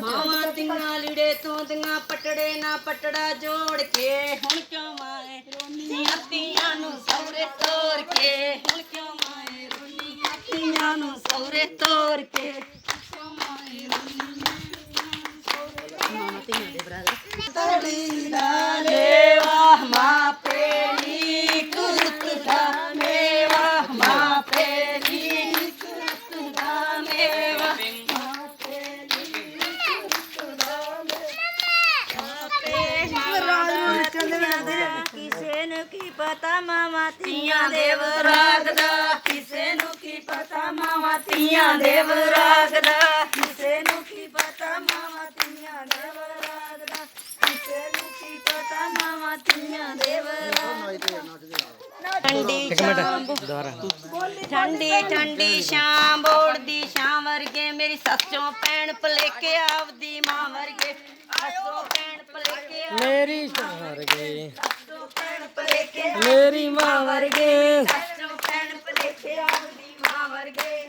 ਮਾਵਾਂ ਤੀਆਂ ਲੀੜੇ ਤੋਂ ਦੀਆਂ ਪਟੜੇ ਨਾ ਪਟੜਾ ਜੋੜ ਕੇ ਹੁਣ ਕਿਉਂ ਮਾਏ? ਰੋਨੀਆਂ ਤੀਆਂ ਨੂੰ ਸੌਰੇ ਤੋਰ ਕੇ। ਹੁਣ ਕਿਉਂ ਮਾਏ? ਰੋਨੀਆਂ ਤੀਆਂ ਨੂੰ ਸੌਰੇ ਤੋਰ ਕੇ। ਮਾਵਾਂ ਤੀਆਂ ਦੇ ਬਰਾਦਰ ਮੇਵਾ ਮਾਪੇ ਨੀ ਕੁਰਤ ਦਾ ਮੇਵਾ ਮਾਪੇ ਨੀ ਕੁਰਤ ਦਾ ਮੇਵਾ ਕਿਸੇ ਨੂੰ ਕੀ ਪਤਾ ਮਾਮਾ ਤੀਆਂ ਦੇ ਵਰਾਗ ਦਾ। ਕਿਸੇ ਨੂੰ ਕੀ ਪਤਾ ਮਾਵਾਂ ਤੀਆਂ ਦੇ ਵਰਾਗ ਦਾ। ਕਿਸੇ ਨੂੰ ਕੀ ਪਤਾ ਮਾਮਾ ਤੀਆਂ ਦੇ ਵਰਾਗ ਦਾ। ਕਿਸੇ ਨੂੰ ਕੀ ਪਤਾ ਮਾਮਾ ਤੀਆਂ ਦੇ। ਵਰਾਗ ਠੰਡੀ ਸ਼ਾਮ। ਠੰਡੀ ਠੰਡੀ ਸ਼ਾਮ ਬੋੜਦੀ ਸ਼ਾਮ ਵਰਗੇ। ਮੇਰੀ ਸੱਸੋਂ ਭੈਣ ਭਲੇਕੇ ਆਪਦੀ ਮਾਂ ਵਰਗੇ। ਸੱਸੋਂ ਭੈਣ ਭਲੇਕੇ ਮੇਰੀ ਭੈਣ ਭਲੇਕੇ ਮੇਰੀ ਮਾਂ ਵਰਗੇ। ਸੱਸੋਂ ਭੈਣ ਭਲੇਕੇ ਆਪਦੀ ਮਾਂ ਵਰਗੇ